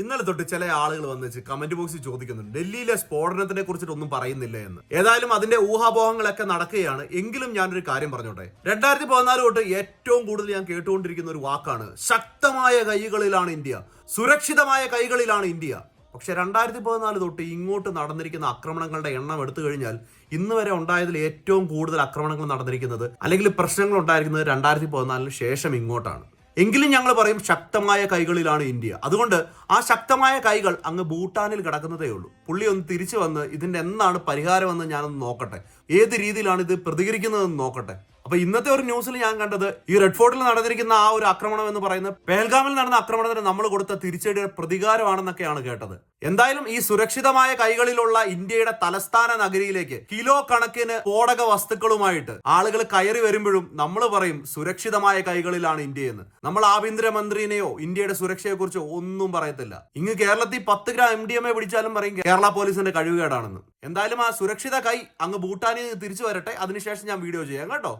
ഇന്നലെ തൊട്ട് ചില ആളുകൾ വന്നിച്ച് കമന്റ് ബോക്സിൽ ചോദിക്കുന്നുണ്ട്. ഡൽഹിയിലെ സ്ഫോടനത്തിനെ കുറിച്ചിട്ട് ഒന്നും പറയുന്നില്ല എന്ന്. ഏതായാലും അതിന്റെ ഊഹാപോഹങ്ങളൊക്കെ നടക്കുകയാണ്. എങ്കിലും ഞാനൊരു കാര്യം പറഞ്ഞോട്ടെ. രണ്ടായിരത്തി പതിനാല് തൊട്ട് ഏറ്റവും കൂടുതൽ ഞാൻ കേട്ടുകൊണ്ടിരിക്കുന്ന ഒരു വാക്കാണ് ശക്തമായ കൈകളിലാണ് ഇന്ത്യ. സുരക്ഷിതമായ കൈകളിലാണ് ഇന്ത്യ. പക്ഷെ രണ്ടായിരത്തി പതിനാല് തൊട്ട് ഇങ്ങോട്ട് നടന്നിരിക്കുന്ന ആക്രമണങ്ങളുടെ എണ്ണം എടുത്തു കഴിഞ്ഞാൽ ഇന്ന് വരെ ഉണ്ടായതിൽ ഏറ്റവും കൂടുതൽ ആക്രമണങ്ങൾ നടന്നിരിക്കുന്നത് അല്ലെങ്കിൽ പ്രശ്നങ്ങൾ ഉണ്ടായിരിക്കുന്നത് രണ്ടായിരത്തി പതിനാലിന് ശേഷം ഇങ്ങോട്ടാണ്. എങ്കിലും ഞങ്ങൾ പറയും ശക്തമായ കൈകളിലാണ് ഇന്ത്യ. അതുകൊണ്ട് ആ ശക്തമായ കൈകൾ അങ്ങ് ഭൂട്ടാനിൽ കിടക്കുന്നതേ ഉള്ളൂ. പുള്ളി ഒന്ന് തിരിച്ചു വന്ന് ഇതിന്റെ എന്താണ് പരിഹാരമെന്ന് ഞാനൊന്ന് നോക്കട്ടെ. ഏത് രീതിയിലാണ് ഇത് പ്രതികരിക്കുന്നതെന്ന് നോക്കട്ടെ. അപ്പൊ ഇന്നത്തെ ഒരു ന്യൂസിൽ ഞാൻ കണ്ടത് ഈ റെഡ് ഫോർട്ടിൽ നടന്നിരിക്കുന്ന ആ ഒരു ആക്രമണം എന്ന് പറയുന്നത് പെഹൽഗാമിൽ നടന്ന ആക്രമണത്തിന് നമ്മൾ കൊടുത്ത തിരിച്ചടിയുടെ പ്രതികാരമാണെന്നൊക്കെയാണ് കേട്ടത്. എന്തായാലും ഈ സുരക്ഷിതമായ കൈകളിലുള്ള ഇന്ത്യയുടെ തലസ്ഥാന നഗരിയിലേക്ക് കിലോ കണക്കിന് സ്ഫോടക വസ്തുക്കളുമായിട്ട് ആളുകൾ കയറി വരുമ്പോഴും നമ്മൾ പറയും സുരക്ഷിതമായ കൈകളിലാണ് ഇന്ത്യ എന്ന് നമ്മൾ ആഭ്യന്തരമന്ത്രിനെയോ ഇന്ത്യയുടെ സുരക്ഷയെക്കുറിച്ചോ ഒന്നും പറയത്തില്ല. ഇങ്ങ് കേരളത്തിൽ പത്ത് gram M D M A പിടിച്ചാലും പറയും കേരള പോലീസിന്റെ കഴിവുകേടാണെന്ന്. എന്തായാലും ആ സുരക്ഷിത കൈ അങ്ങ് ഭൂട്ടാനിൽ തിരിച്ചു വരട്ടെ. അതിനുശേഷം ഞാൻ വീഡിയോ ചെയ്യാം കേട്ടോ.